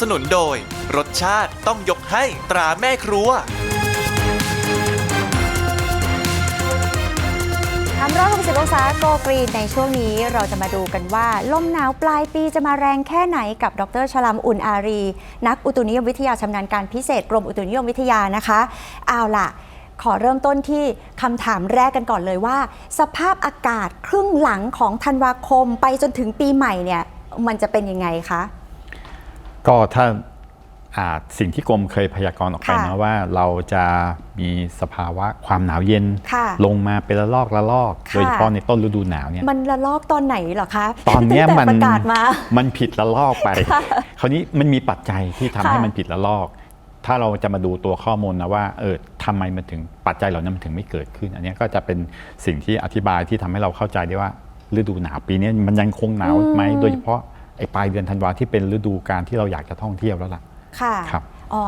สนุนโดย รสชาติต้องยกให้ตราแม่ครัว 360องศาโกกรีนในช่วงนี้เราจะมาดูกันว่า ลมหนาวปลายปีจะมาแรงแค่ไหนกับดรชลัมอุ่นอารี นักอุตุนิยมวิทยาชำนาญการพิเศษกรมอุตุนิยมวิทยานะคะเอาล่ะ ขอเริ่มต้นที่คำถามแรกกันก่อนเลยว่า สภาพอากาศครึ่งหลังของธันวาคมไปจนถึงปีใหม่เนี่ยมันจะเป็นยังไงคะ ก็ถ้าอ่าสิ่งที่กรมเคยพยากรณ์ออกไปค่ะนะว่าเราจะมีสภาวะความหนาวเย็นค่ะลงมาเป็นระลอกระลอกค่ะโดยเฉพาะในต้นฤดูหนาวเนี่ยมันระลอกตอนไหนเหรอคะ ตอนเนี้ยตั้งมันแต่ประกาศมามันผิดระลอกไป คราวนี้มันมีปัจจัยที่ทำให้ค่ะมันผิดระลอก ถ้าเราจะมาดูตัวข้อมูลนะว่าเออทำไมมันถึงปัจจัยเหล่านั้นมันถึงไม่เกิดขึ้น อันเนี้ยก็จะเป็นสิ่งที่อธิบายที่ทำให้เราเข้าใจได้ว่าฤดูหนาวปีนี้มันยังคงหนาวไหมโดยเฉพาะ ไอ้ปลายเดือนธันวาที่เป็นฤดูการที่เราอยากจะท่องเที่ยวแล้วล่ะค่ะครับอ๋อ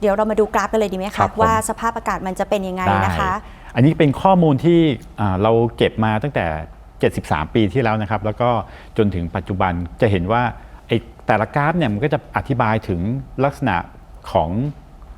เดี๋ยวเรามาดูกราฟกันเลยดีไหมครัคะบผม ว่าสภาพอากาศมันจะเป็นยังไงนะคะอันนี้เป็นข้อมูลที่อ่าเราเก็บมาตั้งแต่ 73 ปีที่แล้วนะครับ แล้วก็จนถึงปัจจุบันจะเห็นว่าไอ้แต่ละกราฟเนี่ยมันก็จะอธิบายถึงลักษณะของ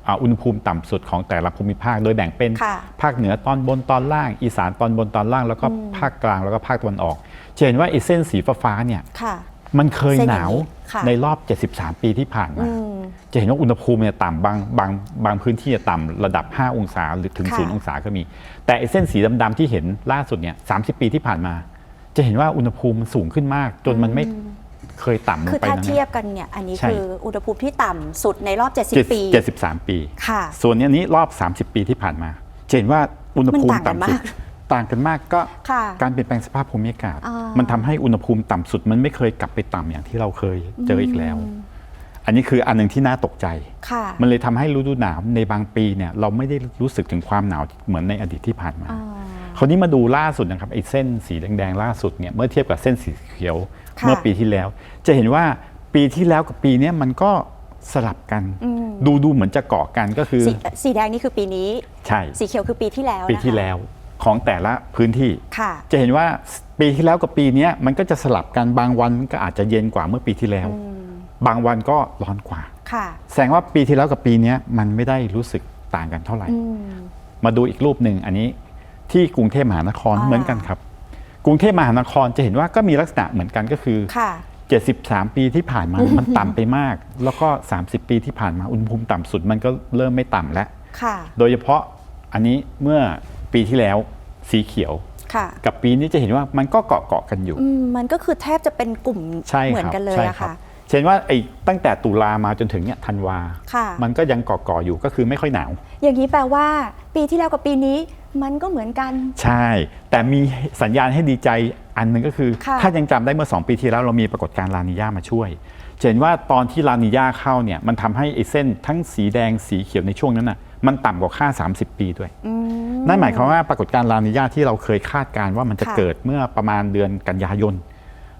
อ่าอุณหภูมิต่ำสุดของแต่ละภูมิภาค โดยแบ่งเป็นค่ะ ภาคเหนือตอนบนตอนล่าง อีสานตอนบนตอนล่าง แล้วก็ภาคกลางแล้วก็ภาคตะวันออกจะเห็นว่าไอ้เส้นสีฟ้าๆเนี่ย ค่ะ มันเคยเส้นหอย่างนาวนี้ค่ะในรอบ 73 ปีที่ผ่านมา อืมจะเห็นว่าอุณหภูมิเนี่ยต่ำบางบางบางพื้นที่จะต่ำระดับ 5 องศาหรือถึง ค่ะ 0 องศาก็มี แต่ไอ้เส้นสีดำๆที่เห็นล่าสุดเนี่ย30 ปีที่ผ่านมา จะเห็นว่าอุณหภูมิมันสูงขึ้นมาก จนมันไม่เคยต่ำลคืงอไปถ้านะ เทียบกันเนี่ย อันนี้ใช่ คืออุณหภูมิที่ต่ำสุดในรอบเจ็ด70 ปีเจ็ดสิบสามปี ค่ะส่วนอันนี้รอบ 30 ปีที่ผ่านมาจะเห็นว่าอุณหภูมิมันต่างกันต่ำสุดมาก ต่างกันมากก็ค่ะการเปลี่ยนแปลงสภาพภูมิอากาศอ่ามัมันทำให้อุณหภูมิต่ำสุด มันไม่เคยกลับไปต่ำอย่างที่เราเคยเจออีกแล้ว อันนี้คืออันหนึ่งที่น่าตกใจ ค่ะมันเลยทำให้ฤดูหนาวในบางปีเนี่ยเราไม่ได้รู้สึกถึงความหนาวเหมือนในอดีตที่ผ่านมาอ่าคราวนี้มาดูล่าสุดนะครับไอ้เส้นสีแดงๆล่าสุดเนี่ยเมื่อเทียบกับเส้นสีเขียวค่ะ เมื่อปีที่แล้ว จะเห็นว่าปีที่แล้วกับปีเนี้ยมันก็สลับกันอืมดูดูเหมือนจะเกาะกันก็คือสีสีแดงนี่คือปีนี้ ใช่ สีเขียวคือปีที่แล้วปีนะคะที่แล้ว ของแต่ละพื้นที่ค่ะจะเห็นว่าปีที่แล้วกับปีเนี้ยมันก็จะสลับกันบางวันก็อาจจะเย็นกว่าเมื่อปีที่แล้ว บางวันก็ร้อนกว่าค่ะแสดงว่าปีที่แล้วกับปีเนี้ยมันไม่ได้รู้สึกต่างกันเท่าไหร่อืมมาดูอีกรูปหนึ่งอันนี้ที่กรุงเทพมหานครอ่าเหมือนกันครับ กรุงเทพมหานครจะเห็นว่าก็มีลักษณะเหมือนกันก็คือค่ะ73 ปีที่ผ่านมา มันต่ำไปมาก แล้วก็ 30 ปีที่ผ่านมาอุณหภูมิต่ำสุดมันก็เริ่มไม่ต่ำแล้วค่ะโดยเฉพาะอันนี้เมื่อ ปีที่แล้วสีเขียว ค่ะกับปีนี้จะเห็นว่ามันก็เกาะเกาะๆกันอยู่ อืมมันก็คือแทบจะเป็นกลุ่มใช่ครับเหมือนกันเลยใช่อะรับค่ะ เช่นว่าไอ้ตั้งแต่ตุลามาจนถึงเนี่ยธันวา ค่ะ มันก็ยังเกาะเกาะๆอยู่ก็คือไม่ค่อยหนาว อย่างนี้แปลว่าปีที่แล้วกับปีนี้มันก็เหมือนกัน ใช่ แต่มีสัญญาณให้ดีใจอันหนึ่งก็คือ ค่ะ ถ้ายังจำได้เมื่อ 2 ปีที่แล้วเรามีปรากฏการณ์ลานิญามาช่วยจะเห็นว่าตอนที่ลานิญาเข้าเนี่ยมันทำให้ไอ้เส้นทั้งสีแดงสีเขียวในช่วงนั้นน่ะ มันต่ำกว่าค่า 30 ปีด้วย อืม นั่นหมายความว่าปรากฏการณ์ลานิญาที่เราเคยคาดการณ์ว่ามันจะค่ะ เกิดเมื่อประมาณเดือนกันยายน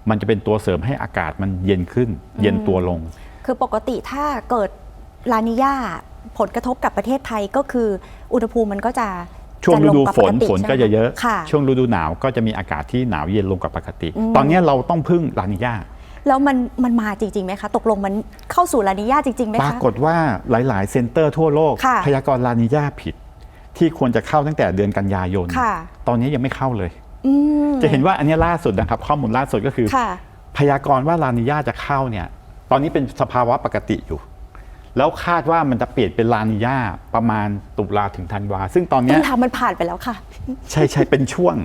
มันจะเป็นตัวเสริมให้อากาศมันเย็นขึ้น เย็นตัวลง คือปกติถ้าเกิดลานิญาผลกระทบกับประเทศไทยก็คือ อุณหภูมิมันก็จะช่วงฤดูจะลกว่าฝปนกติฝนใช่ไหมก็จะเยอะ ค่ะ ช่วงฤดูหนาวก็จะมีอากาศที่หนาวเย็นลงกว่าปกติ อืม ตอนนี้เราต้องพึ่งลานิญา แล้วมันมันมาจริงๆไหมคะ ตกลงมันเข้าสู่ลานิญาจริงๆไหมปราคะ กฏว่าหลาย ๆ เซ็นเตอร์ทั่วโลก ค่ะพยากรณ์ลานิญาผิด ที่ควรจะเข้าตั้งแต่เดือนกันยายน ค่ะ ตอนนี้ยังไม่เข้าเลย อืมจะเห็นว่าอันนี้ล่าสุดนะครับ ข้อมูลล่าสุดก็คือ ค่ะ พยากรณ์ว่าลานิญาจะเข้าเนี่ย ตอนนี้เป็นสภาวะปกติอยู่ แล้วคาดว่ามันจะเปลี่ยนเป็นลานิญาประมาณตุลาถึงธันวา ซึ่งตอนต้เนี้นยทางมันผ่านไปแล้วค่ะ ใช่ใช่เป็นช่วง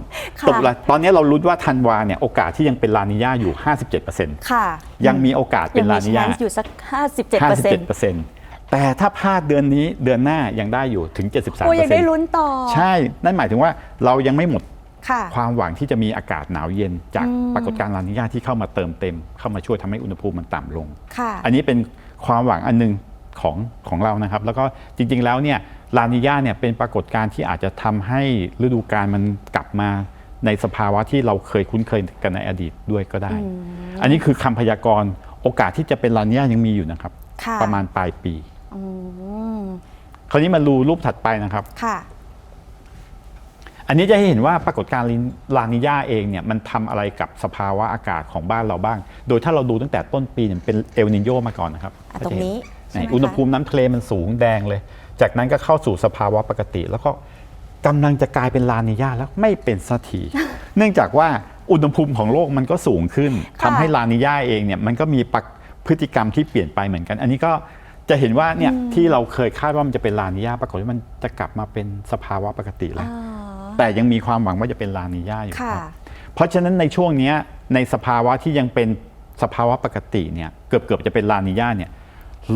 ค่ะ ตุลาตอนนี้เราลุ้นว่าธันวาเนี่ยโอกาสที่ยังเป็นลานิญาอยู่ 57%ค่ะยังมีโอกาสเป็นลานิญางมี chance อยู่สัก 57เปอร์เซ็นต์57%แต่ถ้าพลาดเดือนนี้เดือนหน้ายังได้อยู่ถึง 73%โอ้ยังได้ลุ้นต่อใช่นั่นหมายถึงว่าเรายังไม่หมดค่ะ ความหวังที่จะมีอากาศหนาวเย็น จากอืมปรากฏการณ์ลานิญาที่เข้ามาเติมเต็ม เข้ามาช่วยทำให้อุณหภูมิมันต่ำลง ค่ะ อันนี้เป็นความหวังอันหนึง ของของเรานะครับ แล้วก็จริงๆแล้วเนี่ยลานิญาเนี่ยเป็นปรากฏการณ์ที่อาจจะทำให้ฤดูกาลมันกลับมาในสภาวะที่เราเคยคุ้นเคยกันในอดีตด้วยก็ได้ อันนี้คือคำพยากรณ์โอกาสที่จะเป็นลานิญายังมีอยู่นะครับค่ะประมาณปลายปีอืมคราวนี้มาดูรูปถัดไปนะครับค่ะอันนี้จะให้เห็นว่าปรากฏการณ์ลานิญาเองเนี่ยมันทำอะไรกับสภาวะอากาศของบ้านเราบ้าง โดยถ้าเราดูตั้งแต่ต้นปีเนี่ยเป็นเอลนิโยมาก่อนนะครับอะตรงนี้ ก็จะใช่ไหมเห็นคะอุณหภูมิน้ำทะเลมันสูงแดงเลย จากนั้นก็เข้าสู่สภาวะปกติ แล้วก็กำลังจะกลายเป็นลานิญาแล้วไม่เป็นสักทีเนื่องจากว่าอุณหภูมิของโลกมันก็สูงขึ้นค่ะทำให้ลานิญาเองเนี่ยมันก็มีปักพฤติกรรมที่เปลี่ยนไปเหมือนกัน อันนี้ก็จะเห็นว่าเนี่ยที่เราเคยคาดว่ามันจะเป็นลานิญาปรากฏว่ามันจะกลับมาเป็นสภาวะปกติแล้วอ๋อแต่ยังมีความหวังว่าจะเป็นลานิญาอยู่ค่ะครับเพราะฉะนั้นในช่วงเนี้ยในสภาวะที่ยังเป็นสภาวะปกติเนี่ยเกือบเกือบจะเป็นลานิญาเนี่ย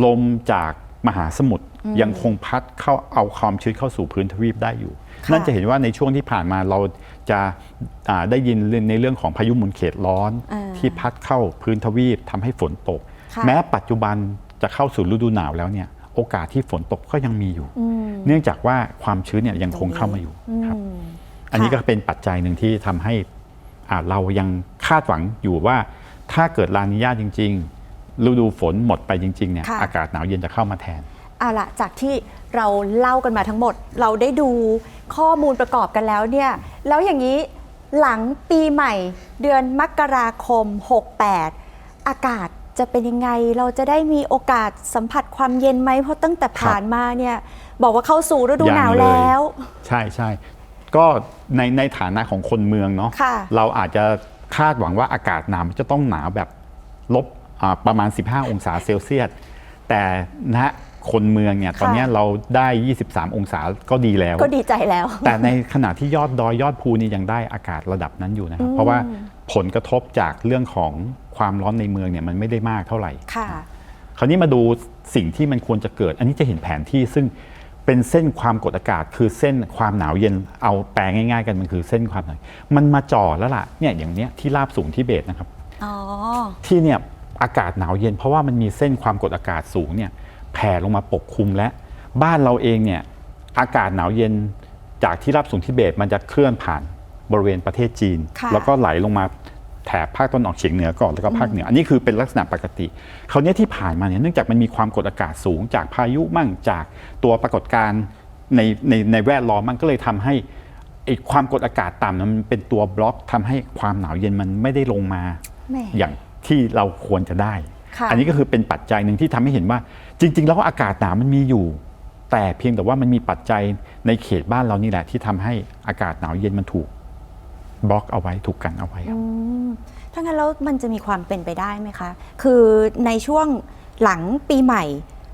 ลมจากมหาสมุทรยังคงพัดเข้าเอาความชื้นเข้าสู่พื้นทวีปได้อยู่ค่ะนั่นจะเห็นว่าในช่วงที่ผ่านมาเราจะอ่าได้ยินเรื่องในเรื่องของพายุหมุนเขตร้อนอ่าที่พัดเข้าพื้นทวีปทำให้ฝนตกค่ะแม้ปัจจุบันจะเข้าสู่ฤดูหนาวแล้วเนี่ยโอกาสที่ฝนตกก็ยังมีอยู่อืมเนื่องจากว่าความชื้นเนี่ยยังคงเข้ามาอยู่ครับอืมอันนี้ก็ค่ะเป็นปัจจัยหนึ่งที่ทำให้อ่าเรายังคาดหวังอยู่ว่าถ้าเกิดลานิญาจริง ๆ ฤดูฝนหมดไปจริงๆเนี่ยค่ะ อากาศหนาวเย็นจะเข้ามาแทน เอาละจากที่เราเล่ากันมาทั้งหมด เราได้ดูข้อมูลประกอบกันแล้วเนี่ย แล้วอย่างนี้หลังปีใหม่เดือนมกราคม 68 อากาศจะเป็นยังไง เราจะได้มีโอกาสสัมผัสความเย็นไหม เพราะตั้งแต่ผ่านมาเนี่ย บอกว่าเข้าสู่ฤดูหนาวยังเลย แล้ว ใช่ใช่ก็ในในฐานะของคนเมืองเนาะค่ะ เราอาจจะคาดหวังว่าอากาศหนาวมันจะต้องหนาวแบบลบอ่า ประมาณ 15 องศาเซลเซียส แต่ณคนเมืองเนี่ยตอนเนี้ยเราได้ 23 องศาก็ดีแล้ว ก็ดีใจแล้ว แต่ในขณะที่ยอดดอยยอดภูนี่ยังได้อากาศระดับนั้นอยู่นะครับ เพราะว่าผลกระทบจากเรื่องของความร้อนในเมืองเนี่ยมันไม่ได้มากเท่าไหร่ค่ะคราวนี้มาดูสิ่งที่มันควรจะเกิด อันนี้จะเห็นแผนที่ซึ่งเป็นเส้นความกดอากาศ คือเส้นความหนาวเย็นเอาแปลง่าย ๆ กันมันคือเส้นความหนาวมันมาจ่อแล้วล่ะเนี่ยอย่างเนี้ยที่ราบสูงทิเบตนะครับอ๋อที่เนี่ย อากาศหนาวเย็น เพราะว่ามันมีเส้นความกดอากาศสูงเนี่ยแผ่ลงมาปกคลุมและบ้านเราเองเนี่ยอากาศหนาวเย็นจากที่รับสูงทิเบตมันจะเคลื่อนผ่านบริเวณประเทศจีนค่ะแล้วก็ไหลลงมาแถบภาคตะวันออกเฉียงเหนือก่อนแล้วก็ภาคเหนืออันนี้คือเป็นลักษณะปกติคราวนี้ที่ผ่านมาเนี่ยเนื่องจากมันมีความกดอากาศสูง จากพายุมั่งจากตัวปรากฏการณ์ในในในแวดล้อมมันก็เลยทำให้ไอ้ความกดอากาศต่ำนั้นมันเป็นตัวบล็อกทำให้ความหนาวเย็นมันไม่ได้ลงมาแหม่อย่าง ที่เราควรจะได้ค่ะอันนี้ก็คือเป็นปัจจัยหนึ่งที่ทำให้เห็นว่า จริง ๆ แล้วอากาศหนาวมันมีอยู่ แต่เพียงแต่ว่ามันมีปัจจัยในเขตบ้านเรานี่แหละ ที่ทำให้อากาศหนาวเย็นมันถูกบล็อกเอาไว้ถูกกันเอาไว้ครับอืมถ้างั้นแล้วมันจะมีความเป็นไปได้ไหมคะ คือในช่วงหลังปีใหม่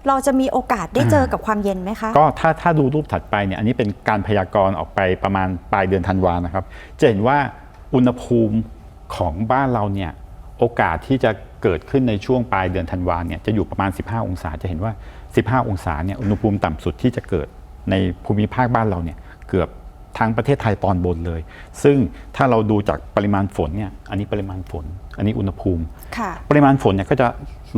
เราจะมีโอกาสได้เจอกับความเย็นไหมคะ ก็ถ้าถ้าดูรูปถัดไปเนี่ยอันนี้เป็นการพยากรณ์ออกไปประมาณปลายเดือนธันวานะครับ จะเห็นว่าอุณหภูมิของบ้านเราเนี่ย โอกาสที่จะเกิดขึ้นในช่วงปลายเดือนธันวาเนี่ยจะอยู่ประมาณ 15 องศาจะเห็นว่า 15 องศาเนี่ยอุณหภูมิต่ำสุดที่จะเกิดในภูมิภาคบ้านเราเนี่ยเกือบทั้งประเทศไทยตอนบนเลย ซึ่งถ้าเราดูจากปริมาณฝนเนี่ยอันนี้ปริมาณฝน อันนี้อุณหภูมิค่ะปริมาณฝนเนี่ยก็จะ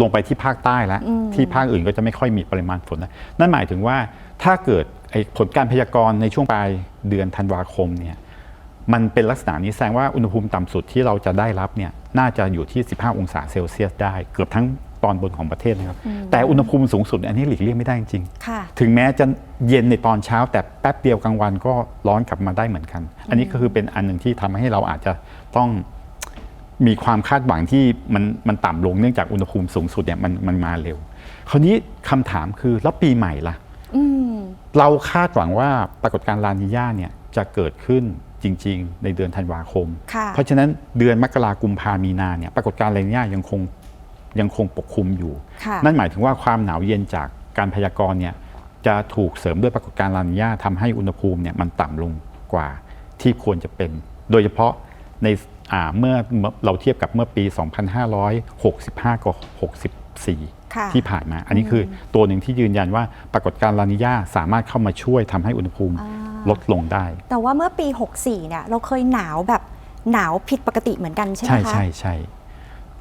ลงไปที่ภาคใต้แล้ว ที่ภาคอื่นก็จะไม่ค่อยมีปริมาณฝนแล้วนั่นหมายถึงว่าถ้าเกิดไอ้ผลการพยากรณ์ในช่วงปลายเดือนธันวาคมเนี่ย มันเป็นลักษณะนี้แสดงว่าอุณหภูมิต่ำสุดที่เราจะได้รับเนี่ยน่าจะอยู่ที่ 15 องศาเซลเซียสได้ เกือบทั้งตอนบนของประเทศนะครับ แต่อุณหภูมิสูงสุดอันนี้หลีกเลี่ยงไม่ได้จริงๆค่ะถึงแม้จะเย็นในตอนเช้า แต่แป๊บเดียวกลางวันก็ร้อนกลับมาได้เหมือนกัน อันนี้ก็คือเป็นอันหนึ่งที่ทำให้เราอาจจะต้องมีความคาดหวังที่มันมันต่ำลงเนื่องจากอุณหภูมิสูงสุดเนี่ยมันมันมาเร็ว คราวนี้คำถามคือแล้วปีใหม่ล่ะอืมเราคาดหวังว่าปรากฏการณ์ลานิญาเนี่ยจะเกิดขึ้น จริง ๆ ในเดือนธันวาคมค่ะเพราะฉะนั้นเดือนมกรากุมภามีนาเนี่ยปรากฏการณ์ลานิญายังคงยังคงปกคลุมอยู่ค่ะนั่นหมายถึงว่าความหนาวเย็นจากการพยากรณ์เนี่ยจะถูกเสริมด้วยปรากฏการณ์ลานิญาทำให้อุณหภูมิเนี่ยมันต่ำลงกว่าที่ควรจะเป็น โดยเฉพาะในอ่าเมื่อเราเทียบกับเมื่อปี 2565 กับ64ค่ะที่ผ่านมา อันนี้คือตัวหนึ่งที่ยืนยันว่าปรากฏการณ์ลานิญาสามารถเข้ามาช่วยทำให้อุณหภูมิอ่า ลดลงได้ แต่ว่าเมื่อปี 64เนี่ยเราเคยหนาวแบบหนาวผิดปกติเหมือนกันใช่ไหมใช่คะใช่ใช่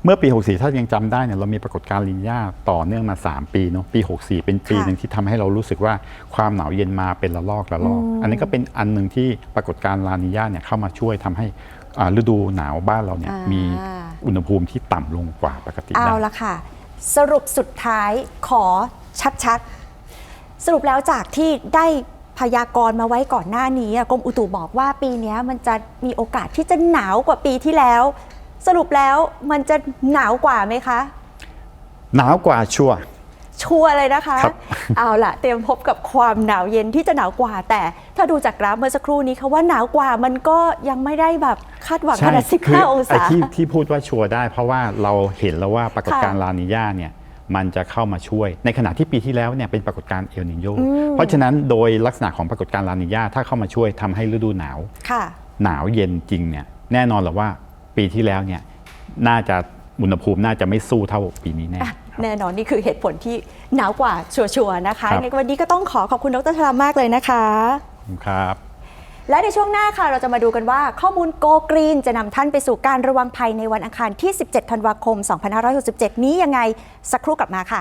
เมื่อปี 64 ถ้ายังจำได้เนี่ยเรามีปรากฏการณ์ลินยาต่อเนื่องมา 3 ปีเนาะปี 64 เป็นปีค่ะหนึ่งที่ทำให้เรารู้สึกว่าความหนาวเย็นมาเป็นระลอกระลอกอืมอันนี้ก็เป็นอันหนึ่งที่ปรากฏการณ์ลานิญาเนี่ยเข้ามาช่วยทำให้อ่าฤดูหนาวบ้านเราเนี่ยอ่ามีมีอุณหภูมิที่ต่ำลงกว่าปกติเอาได้ละค่ะ สรุปสุดท้ายขอชัดๆ สรุปแล้วจากที่ได้พพ ยากรณ์มาไว้ก่อนหน้านี้อะกรมอุตุบอกว่าปีเนี้ยมันจะมีโอกาสที่จะหนาวกว่าปีที่แล้ว สรุปแล้วมันจะหนาวกว่าไหมคะ หนาวกว่าชัวร์ชัวร์เลยนะคะครับเอาล่ะเตรียมพบกับความหนาวเย็นที่จะหนาวกว่า แต่ถ้าดูจากกราฟเมื่อสักครู่นี้เขาว่าหนาวกว่ามันก็ยังไม่ได้แบบคาดหวังขนาดคือ15 องไอ้ศาที่ที่พูดว่าชัวร์ได้ เพราะว่าเราเห็นแล้วว่าปรากฏการณ์ค่ะลานิญาเนี่ย มันจะเข้ามาช่วย ในขณะที่ปีที่แล้วเนี่ยเป็นปรากฏการณ์เอลนิโยอืมเพราะฉะนั้นโดยลักษณะของปรากฏการณ์ลานิญาถ้าเข้ามาช่วยทำให้ฤดูหนาวค่ะหนาวเย็นจริงเนี่ยแน่นอนแหละว่าปีที่แล้วเนี่ยน่าจะอุณหภูมิน่าจะไม่สู้เท่าปีนี้แน่อะครับแน่นอนนี่คือเหตุผลที่หนาวกว่าชัวร์ๆนะคะครับในวันนี้ก็ต้องขอขอบคุณดรชลามมากเลยนะคะขอบคุณครับ และในช่วงหน้าค่ะเราจะมาดูกันว่าข้อมูลโกกรีนจะนำท่านไปสู่การระวังภัยในวันอังคารที่ 17 ธันวาคม 2567 นี้ยังไงสักครู่กลับมาค่ะ